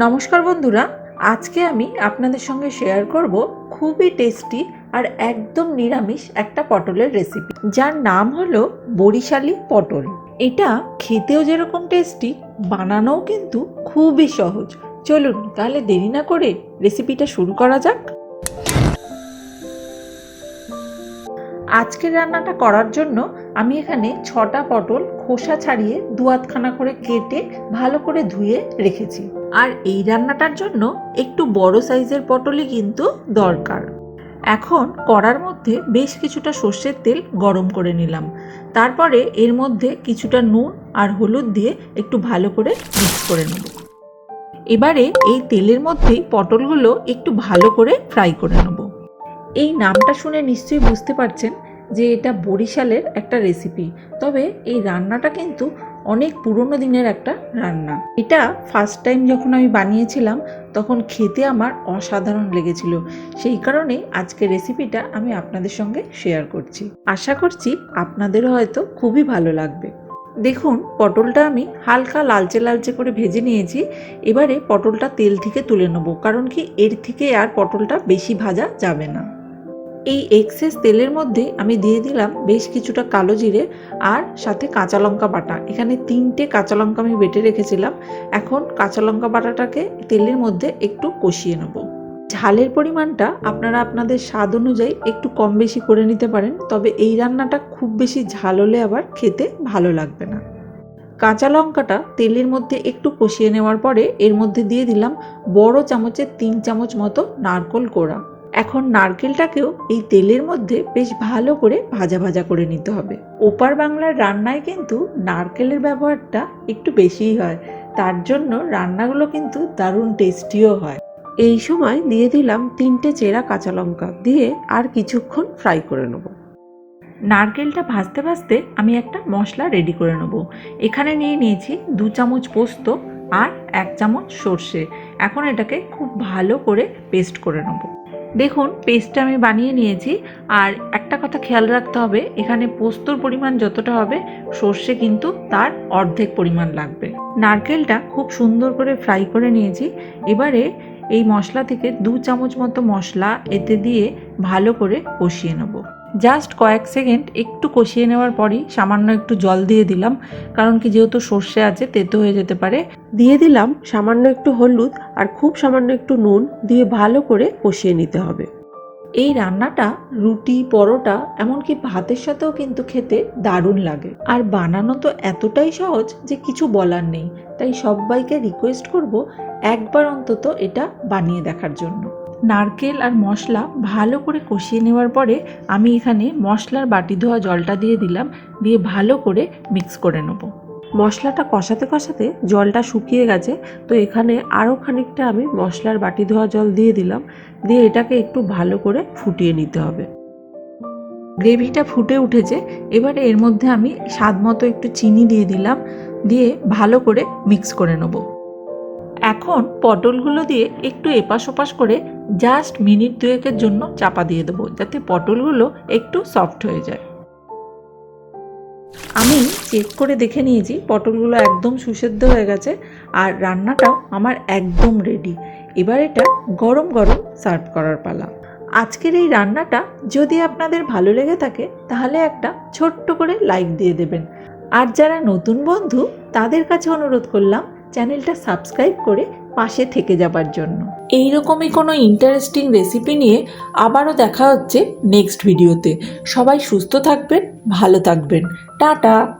নমস্কার বন্ধুরা, আজকে আমি আপনাদের সঙ্গে শেয়ার করব খুবই টেস্টি আর একদম নিরামিষ একটা পটলের রেসিপি যার নাম হলো বরিশালি পটল। এটা খেতেও যেরকম টেস্টি বানানোও কিন্তু খুবই সহজ। চলুন তাহলে দেরি না করে রেসিপিটা শুরু করা যাক। আজকের রান্নাটা করার জন্য আমি এখানে ছটা পটল খোসা ছাড়িয়ে দু আধখানা করে কেটে ভালো করে ধুয়ে রেখেছি। আর এই রান্নাটার জন্য একটু বড় সাইজের পটলই কিন্তু দরকার। এখন কড়ার মধ্যে বেশ কিছুটা সর্ষের তেল গরম করে নিলাম। তারপরে এর মধ্যে কিছুটা নুন আর হলুদ দিয়ে একটু ভালো করে মিক্স করে নেব। এবারে এই তেলের মধ্যেই পটলগুলো একটু ভালো করে ফ্রাই করে নেব। এই নামটা শুনে নিশ্চয়ই বুঝতে পারছেন যে এটা বরিশালের একটা রেসিপি তবে এই রান্নাটা কিন্তু অনেক পুরনো দিনের একটা রান্না। এটা ফার্স্ট টাইম যখন আমি বানিয়েছিলাম, তখন খেতে আমার অসাধারণ লেগেছিল। সেই কারণেই আজকে রেসিপিটা আমি আপনাদের সঙ্গে শেয়ার করছি। আশা করছি আপনাদেরও হয়তো খুবই ভালো লাগবে। দেখুন, পটলটা আমি হালকা লালচে লালচে করে ভেজে নিয়েছি। এবারে পটলটা তেল থেকে তুলে নেব, কারণ কি এর থেকে আর পটলটা বেশি ভাজা যাবে না। এই এক্সেস তেলের মধ্যে আমি দিয়ে দিলাম বেশ কিছুটা কালো জিরে আর সাথে কাঁচা লঙ্কা বাটা। এখানে তিনটে কাঁচা লঙ্কা আমি বেটে রেখেছিলাম। এখন কাঁচা লঙ্কা বাটাটাকে তেলের মধ্যে একটু কষিয়ে নেব। ঝালের পরিমাণটা আপনারা আপনাদের স্বাদ অনুযায়ী একটু কম বেশি করে নিতে পারেন, তবে এই রান্নাটা খুব বেশি ঝাল হলে আবার খেতে ভালো লাগবে না। কাঁচা লঙ্কাটা তেলের মধ্যে একটু কষিয়ে নেওয়ার পরে এর মধ্যে দিয়ে দিলাম বড় চামচের তিন চামচ মতো নারকোল কোড়া। এখন নারকেলটাকেও এই তেলের মধ্যে বেশ ভালো করে ভাজা ভাজা করে নিতে হবে। ওপার বাংলার রান্নায় কিন্তু নারকেলের ব্যবহারটা একটু বেশিই হয়। তার জন্য রান্নাগুলো কিন্তু দারুণ টেস্টিও হয়। এই সময় দিয়ে দিলাম তিনটে চেরা কাঁচা লঙ্কা দিয়ে আর কিছুক্ষণ ফ্রাই করে নেব। নারকেলটা ভাজতে ভাজতে আমি একটা মশলা রেডি করে নেব। এখানে নিয়ে নিয়েছি দু চামচ পোস্ত আর এক চামচ সর্ষে। এখন এটাকে খুব ভালো করে পেস্ট করে নেব। দেখুন পেস্টটা আমি বানিয়ে নিয়েছি। আর একটা কথা খেয়াল রাখতে হবে, এখানে পোস্তর পরিমাণ যতটা হবে, সর্ষে কিন্তু তার অর্ধেক পরিমাণ লাগবে। নারকেলটা খুব সুন্দর করে ফ্রাই করে নিয়েছি। এবারে এই মশলা থেকে দু চামচ মতো মশলা এতে দিয়ে ভালো করে কষিয়ে নেব। জাস্ট কয়েক সেকেন্ড একটু কষিয়ে নেওয়ার পরই সামান্য একটু জল দিয়ে দিলাম, কারণ কি যেহেতু সর্ষে আছে তেতো হয়ে যেতে পারে। দিয়ে দিলাম সামান্য একটু হলুদ আর খুব সামান্য একটু নুন দিয়ে ভালো করে কষিয়ে নিতে হবে। এই রান্নাটা রুটি, পরোটা, এমনকি ভাতের সাথেও কিন্তু খেতে দারুণ লাগে। আর বানানো তো এতটাই সহজ যে কিছু বলার নেই। তাই সবাইকে রিকোয়েস্ট করব একবার অন্তত এটা বানিয়ে দেখার জন্য। নারকেল আর মশলা ভালো করে কষিয়ে নেওয়ার পরে আমি এখানে মশলার বাটি ধোয়া জলটা দিয়ে দিলাম। দিয়ে ভালো করে মিক্স করে নেব। মশলাটা কষাতে কষাতে জলটা শুকিয়ে গেছে, তো এখানে আরও খানিকটা আমি মশলার বাটি ধোয়া জল দিয়ে দিলাম, দিয়ে এটাকে একটু ভালো করে ফুটিয়ে নিতে হবে। গ্রেভিটা ফুটে উঠেছে, এবারে এর মধ্যে আমি স্বাদ মতো একটু চিনি দিয়ে দিলাম, দিয়ে ভালো করে মিক্স করে নেব। এখন পটলগুলো দিয়ে একটু এপাশ ওপাশ করে জাস্ট মিনিট দুয়েকের জন্য চাপা দিয়ে দেবো, যাতে পটলগুলো একটু সফট হয়ে যায়। আমি চেক করে দেখে নিয়েছি, পটলগুলো একদম সুসেদ্ধ হয়ে গেছে আর রান্নাটাও আমার একদম রেডি এবার এটা গরম গরম সার্ভ করার পালা। আজকের এই রান্নাটা যদি আপনাদের ভালো লেগে থাকে, তাহলে একটা ছোট্ট করে লাইক দিয়ে দেবেন। আর যারা নতুন বন্ধু, তাদের কাছে অনুরোধ করলাম চ্যানেলটা সাবস্ক্রাইব করে পাশে থেকে যাবার জন্য। এই রকমই কোনো ইন্টারেস্টিং রেসিপি নিয়ে আবারও দেখা হচ্ছে নেক্সট ভিডিওতে সবাই সুস্থ থাকবেন, ভালো থাকবেন। টাটা!